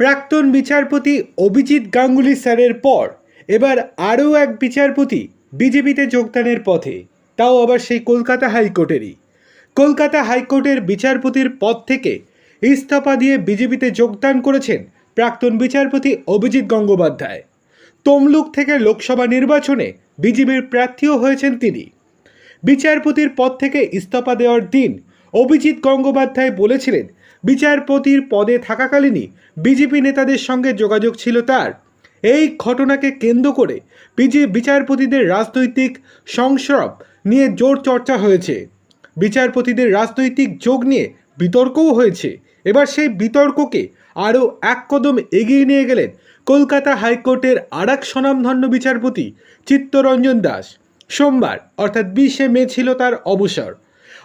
প্রাক্তন বিচারপতি অভিজিৎ গাঙ্গুলি স্যারের পর, এবার আরও এক বিচারপতি বিজেপিতে যোগদানের পথে। তাও আবার সেই কলকাতা হাইকোর্টেরই। কলকাতা হাইকোর্টের বিচারপতির পদ থেকে ইস্তফা দিয়ে বিজেপিতে যোগদান করেছেন প্রাক্তন বিচারপতি অভিজিৎ গঙ্গোপাধ্যায়। তমলুক থেকে লোকসভা নির্বাচনে বিজেপির প্রার্থীও হয়েছেন তিনি। বিচারপতির পদ থেকে ইস্তফা দেওয়ার দিন অভিজিৎ গঙ্গোপাধ্যায় বলেছিলেন, বিচারপতির পদে থাকাকালীনই বিজেপি নেতাদের সঙ্গে যোগাযোগ ছিল তার। এই ঘটনাকে কেন্দ্র করে বিজে, বিচারপতিদের রাজনৈতিক সংস্রব নিয়ে জোর চর্চা হয়েছে। বিচারপতিদের রাজনৈতিক যোগ নিয়ে বিতর্কও হয়েছে। এবার সেই বিতর্ককে আরও এক কদম এগিয়ে নিয়ে গেলেন কলকাতা হাইকোর্টের আর এক স্বনামধন্য বিচারপতি চিত্তরঞ্জন দাস। সোমবার, অর্থাৎ বিশে মে ছিল তার অবসর।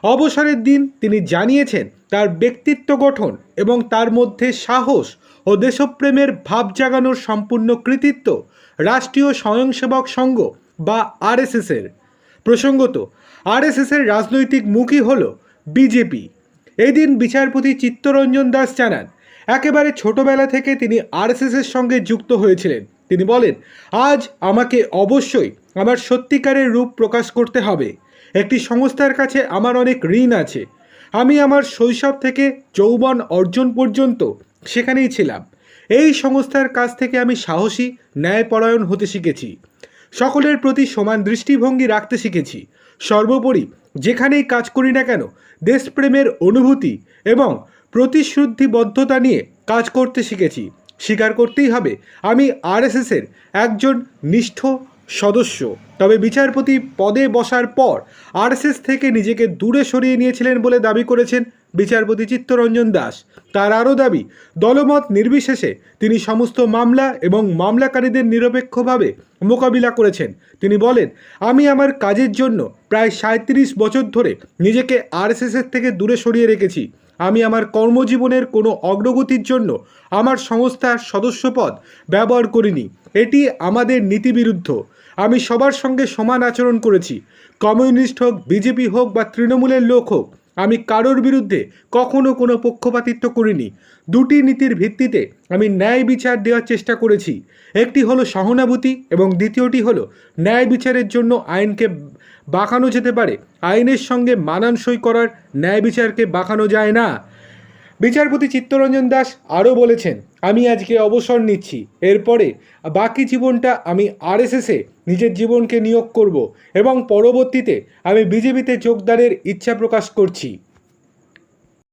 অবসরের দিন তিনি জানিয়েছেন তার ব্যক্তিত্ব গঠন এবং তার মধ্যে সাহস ও দেশপ্রেমের ভাব জাগানোর সম্পূর্ণ কৃতিত্ব রাষ্ট্রীয় স্বয়ংসেবক সংঘ বা আরএসএসের। প্রসঙ্গত, আরএসএসের রাজনৈতিক মুখী হল বিজেপি। এদিন বিচারপতি চিত্তরঞ্জন দাস জানান, একেবারে ছোটবেলা থেকে তিনি আরএসএসের সঙ্গে যুক্ত হয়েছিলেন। তিনি বলেন, আজ আমাকে অবশ্যই আমার সত্যিকারের রূপ প্রকাশ করতে হবে। একটি সংস্থার কাছে আমার অনেক ঋণ আছে। আমি আমার শৈশব থেকে যৌবন অর্জন পর্যন্ত সেখানেই ছিলাম। এই সংস্থার কাছ থেকে আমি সাহসী, ন্যায়পরায়ণ হতে শিখেছি। সকলের প্রতি সমান দৃষ্টিভঙ্গি রাখতে শিখেছি। সর্বোপরি যেখানেই কাজ করি না কেন, দেশপ্রেমের অনুভূতি এবং প্রতিশ্রুতিবদ্ধতা নিয়ে কাজ করতে শিখেছি। স্বীকার করতেই হবে, আমি আরএসএসের একজন নিষ্ঠ সদস্য। তবে বিচারপতি পদে বসার পর আরএসএস থেকে নিজেকে দূরে সরিয়ে নিয়েছিলেন বলে দাবি করেছেন বিচারপতি চিত্তরঞ্জন দাস। তার আরও দাবি, দলমত নির্বিশেষে তিনি সমস্ত মামলা এবং মামলাকারীদের নিরপেক্ষভাবে মোকাবিলা করেছেন। তিনি বলেন, আমি আমার কাজের জন্য প্রায় সাঁত্রিশ বছর ধরে নিজেকে আরএসএসের থেকে দূরে সরিয়ে রেখেছি। আমি আমার কর্মজীবনের কোনো অগ্রগতির জন্য আমার সংস্থার সদস্যপদ ব্যবহার করিনি। এটি আমাদের নীতিবিরুদ্ধ। আমি সবার সঙ্গে সমান আচরণ করেছি। কমিউনিস্ট হোক, বিজেপি হোক বা তৃণমূলের লোক হোক আমি কারোর বিরুদ্ধে কখনো কোনো পক্ষপাতিত্ব করিনি। দুটি নীতির ভিত্তিতে আমি ন্যায় বিচার দেওয়ার চেষ্টা করেছি। একটি হলো সহানুভূতি এবং দ্বিতীয়টি হলো ন্যায় বিচারের জন্য আইনকে বাঁকানো যেতে পারে। আইনের সঙ্গে মানানসই করার ন্যায় বিচারকে বাঁকানো যায় না। বিচারপতি চিত্তরঞ্জন দাস আরও বলেছেন, আমি আজকে অবসর নিচ্ছি। এরপরে বাকি জীবনটা আমি আরএসএসে নিজের জীবনকে নিয়োগ করব এবং পরবর্তীতে আমি বিজেপিতে যোগদানের ইচ্ছা প্রকাশ করছি।